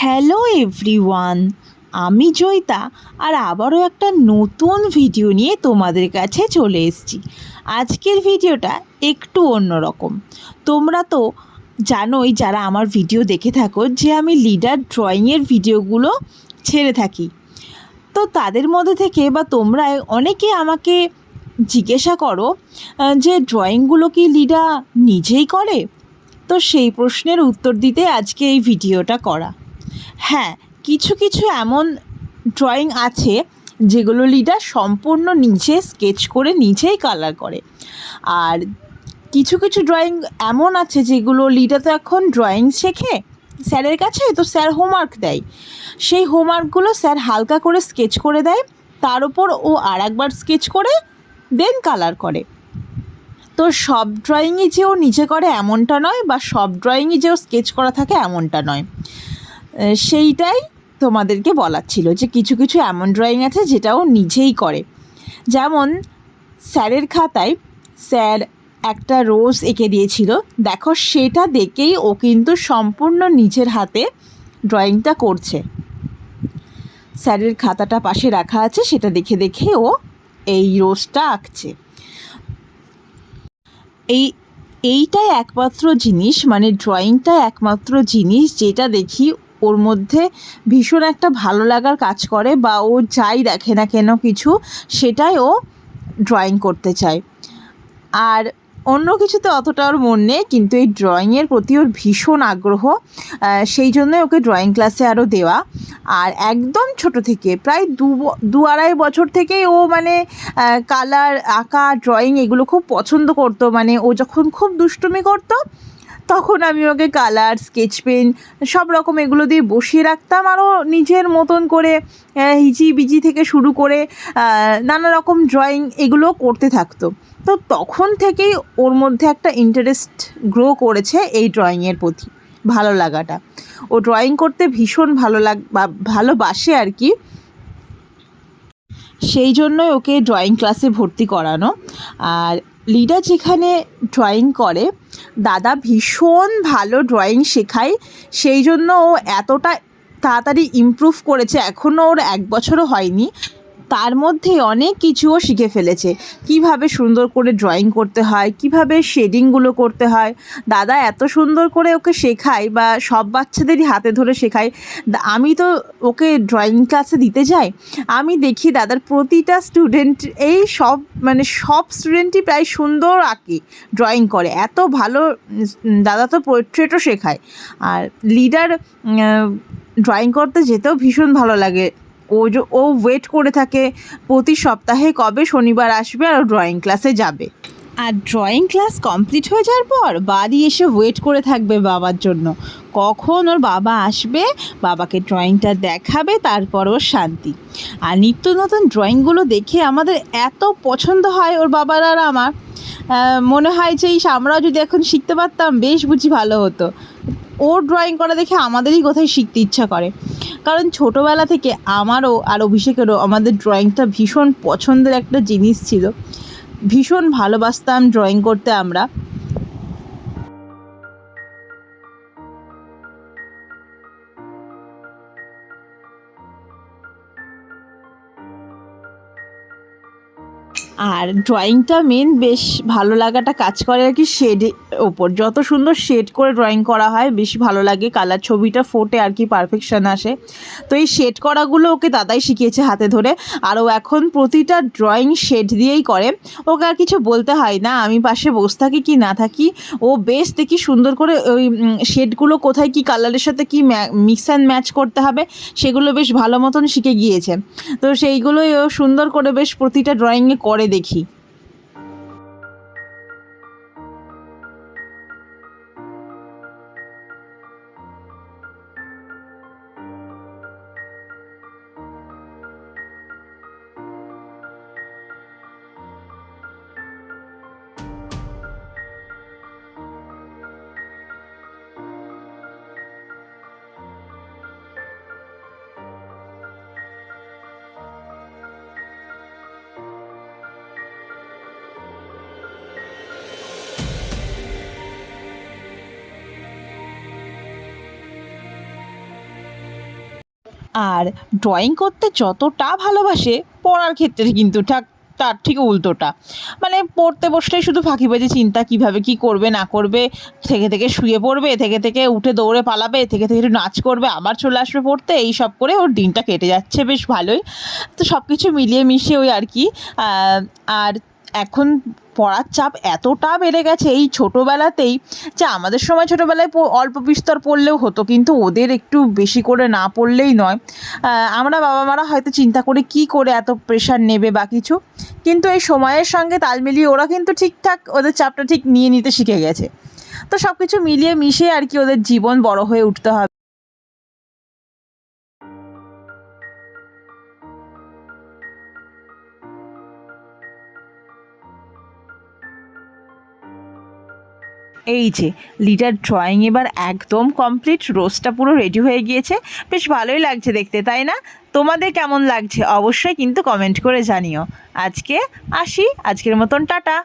Hello everyone আমি জয়িতা, আর আবারও একটা নতুন ভিডিও নিয়ে তোমাদের কাছে চলে এসেছি। আজকের ভিডিওটা একটু অন্যরকম। তোমরা তো জানোই, যারা আমার ভিডিও দেখে থাকো, যে আমি লিডার ড্রয়িংয়ের ভিডিওগুলো ছেড়ে থাকি। তো তাদের মধ্যে থেকে বা তোমরা অনেকে আমাকে জিজ্ঞাসা করো যে ড্রয়িংগুলো কি লিডা নিজেই করে? তো সেই প্রশ্নের উত্তর দিতে আজকে এই ভিডিওটা করা। হ্যাঁ কিছু কিছু এমন ড্রয়িং আছে যেগুলো লিডার সম্পূর্ণ নিজে স্কেচ করে নিজেই কালার করে। আর কিছু কিছু ড্রয়িং এমন আছে যেগুলো লিডা তো এখন ড্রয়িং শেখে। স্যারের কাছে তো স্যার হোমওয়ার্ক দেয়। সেই হোমওয়ার্কগুলো স্যার হালকা করে স্কেচ করে দেয়। তার উপর ও আর একবার স্কেচ করে দেন কালার করে। তো সব ড্রয়িংই যে ও নিজে করে এমনটা নয় বা সব ড্রয়িংই যে ও স্কেচ করা থাকে এমনটা নয়। সেইটাই তোমাদেরকে বলার ছিল যে কিছু কিছু এমন ড্রয়িং আছে যেটা ও নিজেই করে। যেমন স্যারের খাতায় স্যার একটা রোজ এঁকে দিয়েছিল। দেখো সেটা দেখেই ও কিন্তু সম্পূর্ণ নিজের হাতে ড্রয়িংটা করছে। স্যারের খাতাটা পাশে রাখা আছে, সেটা দেখে দেখে ও এই রোজটা আঁকছে। এই, এইটাই একমাত্র জিনিস মানে ড্রয়িংটা একমাত্র জিনিস যেটা দেখি ওর মধ্যে ভীষণ একটা ভালো লাগার কাজ করে বা ও যাই দেখে না কেন কিছু, সেটাই ও ড্রয়িং করতে চায়। আর অন্য কিছুতে অতটা ওর মন নেই, কিন্তু এই ড্রয়িংয়ের প্রতি ওর ভীষণ আগ্রহ সেই জন্য ওকে ড্রয়িং ক্লাসে আরও দেওয়া। আর একদম ছোট থেকে, প্রায় দু দু আড়াই বছর থেকেই ও মানে কালার আঁকা ড্রয়িং এগুলো খুব পছন্দ করতো। মানে ও যখন খুব দুষ্টুমি করতো তখন আমি ওকে কালার স্কেচ পেন সব রকম এগুলো দিয়ে বসিয়ে রাখতাম। আরও নিজের মতন করে হিজি বিজি থেকে শুরু করে নানা রকম ড্রয়িং এগুলো করতে থাকতো। তো তখন থেকেই ওর মধ্যে একটা ইন্টারেস্ট গ্রো করেছে এই ড্রয়িংয়ের প্রতি, ভালো লাগাটা। ও ড্রয়িং করতে ভীষণ ভালো লাগ ভালোবাসে আর কি। সেই জন্যই ওকে ড্রয়িং ক্লাসে ভর্তি করানো। আর লিডা যেখানে ড্রয়িং করে, দাদা ভীষণ ভালো ড্রয়িং শেখায়। সেই জন্য ও এতটা তাড়াতাড়ি ইমপ্রুভ করেছে এখনও ওর এক বছরও হয়নি। তার মধ্যে অনেক কিছুও শিখে ফেলেছে। কীভাবে সুন্দর করে ড্রয়িং করতে হয়, কীভাবে শেডিংগুলো করতে হয়। দাদা এত সুন্দর করে ওকে শেখায় বা সব বাচ্চাদেরই হাতে ধরে শেখায়। আমি তো ওকে ড্রয়িং ক্লাসে দিতে যাই। আমি দেখি দাদার প্রতিটা স্টুডেন্ট এই সব মানে সব স্টুডেন্টই প্রায় সুন্দর আঁকে ড্রয়িং করে। এত ভালো, দাদা তো পোর্ট্রেটও শেখায়। আর লিডার ড্রয়িং করতে যেতেও ভীষণ ভালো লাগে। ও ও ওয়েট করে থাকে প্রতি সপ্তাহে কবে শনিবার আসবে আর ড্রয়িং ক্লাসে যাবে। আর ড্রয়িং ক্লাস কমপ্লিট হয়ে যাওয়ার পর বাড়ি এসে ওয়েট করে থাকবে বাবার জন্য। কখন ওর বাবা আসবে, বাবাকে ড্রয়িংটা দেখাবে, তারপর ওর শান্তি। আর নিত্য নতুন ড্রয়িংগুলো দেখে আমাদের এত পছন্দ হয় ওর বাবার আর আমার। মনে হয় যে আমরাও যদি এখন শিখতে পারতাম, বেশ বুঝি ভালো হতো। ওর ড্রয়িং করা দেখে আমাদেরই কোথায় শিখতে ইচ্ছা করে। কারণ ছোটোবেলা থেকে আমারও আর অভিষেকেরও আমাদের ড্রয়িংটা ভীষণ পছন্দের একটা জিনিস ছিল। ভীষণ ভালোবাসতাম ড্রয়িং করতে আমরা। আর ড্রয়িংটা মেন বেশ ভালো লাগাটা কাজ করে আর কি শেড ওপর। যত সুন্দর শেড করে ড্রয়িং করা হয়, বেশ ভালো লাগে। কালার ছবিটা ফোটে আর কি পারফেকশান আসে। তো এই শেড করাগুলো ওকে দাদাই শিখিয়েছে হাতে ধরে। আর ও এখন প্রতিটা ড্রয়িং শেড দিয়েই করে। ওকে আর কিছু বলতে হয় না। আমি পাশে বসে থাকি কি না থাকি। ও বেশ দেখি সুন্দর করে ওই শেডগুলো কোথায় কি কালারের সাথে কি মিক্স অ্যান্ড ম্যাচ করতে হবে, সেগুলো বেশ ভালো মতন শিখে গিয়েছে। তো সেইগুলোই ও সুন্দর করে বেশ প্রতিটা ড্রয়িংয়ে করে দেখি। আর ড্রয়িং করতে যতটা ভালোবাসে, পড়ার ক্ষেত্রে কিন্তু ঠাক, তার ঠিক উল্টোটা। মানে পড়তে বসলেই শুধু ফাঁকিবাজি চিন্তা, কীভাবে কী করবে, না করবে, থেকে থেকে শুয়ে পড়বে, থেকে থেকে উঠে দৌড়ে পালাবে, থেকে থেকে একটু নাচ করবে, আবার চলে আসবে পড়তে এই সব করে ওর দিনটা কেটে যাচ্ছে বেশ ভালোই। তো সব কিছু মিলিয়ে মিশিয়ে ওই আর কি আর এখন পড়ার চাপ এতটা বেড়ে গেছে এই ছোটোবেলাতেই যে আমাদের সময় ছোটোবেলায় অল্প বিস্তর পড়লেও হতো, কিন্তু ওদের একটু বেশি করে না পড়লেই নয়। আমরা বাবা মারা হয়তো চিন্তা করে কি করে এত প্রেশার নেবে বা কিছু, কিন্তু এই সময়ের সঙ্গে তাল মিলিয়ে ওরা কিন্তু ঠিকঠাক ওদের চাপটা ঠিক নিয়ে নিতে শিখে গেছে। তো সব কিছু মিলিয়ে মিশিয়ে আর কি ওদের জীবন বড় হয়ে উঠতে হবে। এই যে লিডার ড্রয়িং এবার একদম কমপ্লিট রোজটা পুরো রেডি হয়ে গিয়েছে। বেশ ভালোই লাগছে দেখতে, তাই না? তোমাদের কেমন লাগছে? অবশ্যই কিন্তু কমেন্ট করে জানিও। আজকে আসি, আজকের মতন টাটা।